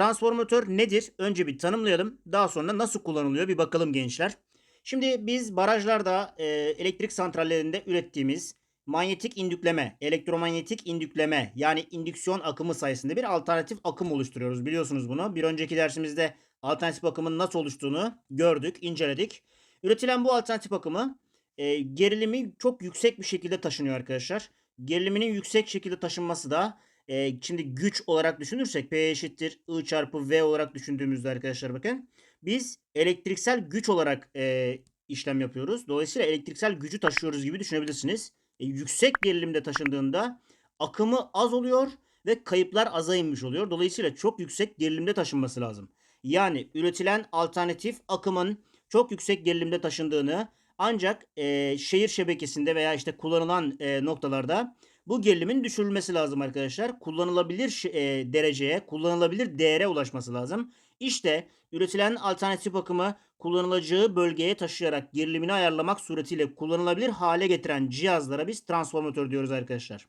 Transformatör nedir? Önce bir tanımlayalım. Daha sonra nasıl kullanılıyor bir bakalım gençler. Şimdi biz barajlarda e, elektrik santrallerinde ürettiğimiz manyetik indükleme, elektromanyetik indükleme yani indüksiyon akımı sayesinde bir alternatif akım oluşturuyoruz. Biliyorsunuz bunu. Bir önceki dersimizde alternatif akımın nasıl oluştuğunu gördük, inceledik. Üretilen bu alternatif akımı e, gerilimi çok yüksek bir şekilde taşınıyor arkadaşlar. Geriliminin yüksek şekilde taşınması da e, şimdi güç olarak düşünürsek P eşittir I çarpı V olarak düşündüğümüzde arkadaşlar bakın. Biz elektriksel güç olarak e, işlem yapıyoruz. Dolayısıyla elektriksel gücü taşıyoruz gibi düşünebilirsiniz. E, yüksek gerilimde taşındığında akımı az oluyor ve kayıplar aza inmiş oluyor. Dolayısıyla çok yüksek gerilimde taşınması lazım. Yani üretilen alternatif akımın çok yüksek gerilimde taşındığını ancak e, şehir şebekesinde veya işte kullanılan e, noktalarda bu gerilimin düşürülmesi lazım arkadaşlar. Kullanılabilir e, dereceye, kullanılabilir değere ulaşması lazım. İşte üretilen alternatif akımı kullanılacağı bölgeye taşıyarak gerilimini ayarlamak suretiyle kullanılabilir hale getiren cihazlara biz transformatör diyoruz arkadaşlar.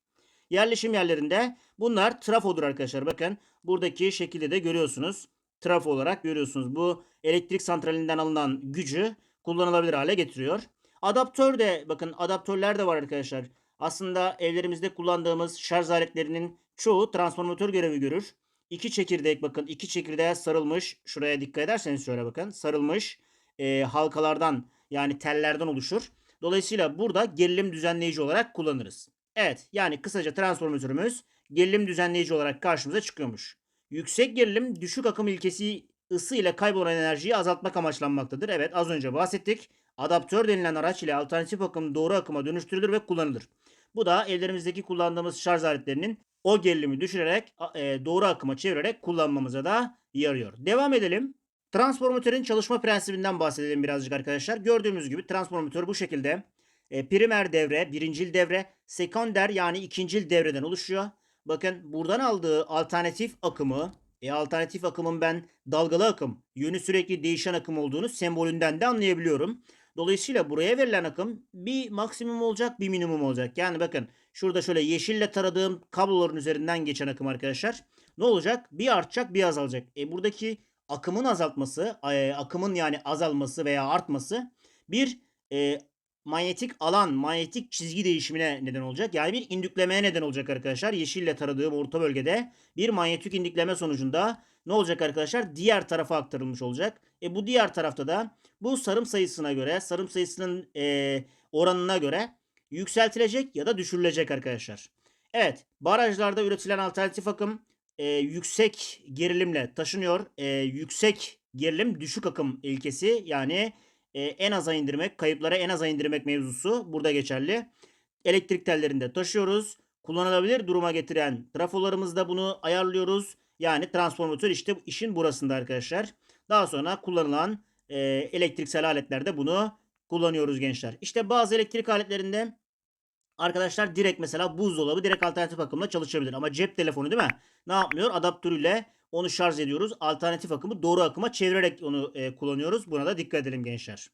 Yerleşim yerlerinde bunlar trafodur arkadaşlar. Bakın buradaki şekilde de görüyorsunuz. Trafo olarak görüyorsunuz. Bu elektrik santralinden alınan gücü kullanılabilir hale getiriyor. Adaptör de bakın adaptörler de var arkadaşlar. Aslında evlerimizde kullandığımız şarj aletlerinin çoğu transformatör görevi görür. İki çekirdek bakın iki çekirdeğe sarılmış. Şuraya dikkat ederseniz şöyle bakın. Sarılmış e, halkalardan yani tellerden oluşur. Dolayısıyla burada gerilim düzenleyici olarak kullanırız. Evet yani kısaca transformatörümüz gerilim düzenleyici olarak karşımıza çıkıyormuş. Yüksek gerilim düşük akım ilkesi ısı ile kaybolan enerjiyi azaltmak amaçlanmaktadır. Evet az önce bahsettik. Adaptör denilen araç ile alternatif akım doğru akıma dönüştürülür ve kullanılır. Bu da evlerimizdeki kullandığımız şarj aletlerinin o gerilimi düşürerek e, doğru akıma çevirerek kullanmamıza da yarıyor. Devam edelim. Transformatörün çalışma prensibinden bahsedelim birazcık arkadaşlar. Gördüğümüz gibi transformatör bu şekilde e, primer devre, birincil devre, sekonder yani ikincil devreden oluşuyor. Bakın buradan aldığı alternatif akımı, e, alternatif akımın ben dalgalı akım, yönü sürekli değişen akım olduğunu sembolünden de anlayabiliyorum. Dolayısıyla buraya verilen akım bir maksimum olacak bir minimum olacak. Yani bakın şurada şöyle yeşille taradığım kabloların üzerinden geçen akım arkadaşlar. Ne olacak? Bir artacak bir azalacak. E buradaki akımın azaltması, e, akımın yani azalması veya artması bir e, manyetik alan, manyetik çizgi değişimine neden olacak. Yani bir indüklemeye neden olacak arkadaşlar. Yeşille taradığım orta bölgede bir manyetik indükleme sonucunda ne olacak arkadaşlar? Diğer tarafa aktarılmış olacak. E bu diğer tarafta da bu sarım sayısına göre, sarım sayısının e, oranına göre yükseltilecek ya da düşürülecek arkadaşlar. Evet, barajlarda üretilen alternatif akım e, yüksek gerilimle taşınıyor. E, yüksek gerilim düşük akım ilkesi yani e, en aza indirmek, kayıplara en aza indirmek mevzusu burada geçerli. Elektrik tellerinde taşıyoruz. Kullanılabilir duruma getiren trafolarımızda bunu ayarlıyoruz. Yani transformatör işte işin burasında arkadaşlar. Daha sonra kullanılan e, elektriksel aletlerde bunu kullanıyoruz gençler. İşte bazı elektrik aletlerinde arkadaşlar direkt mesela buzdolabı direkt alternatif akımla çalışabilir. Ama cep telefonu değil mi? Ne yapmıyor? Adaptörüyle onu şarj ediyoruz. Alternatif akımı doğru akıma çevirerek onu e, kullanıyoruz. Buna da dikkat edelim gençler.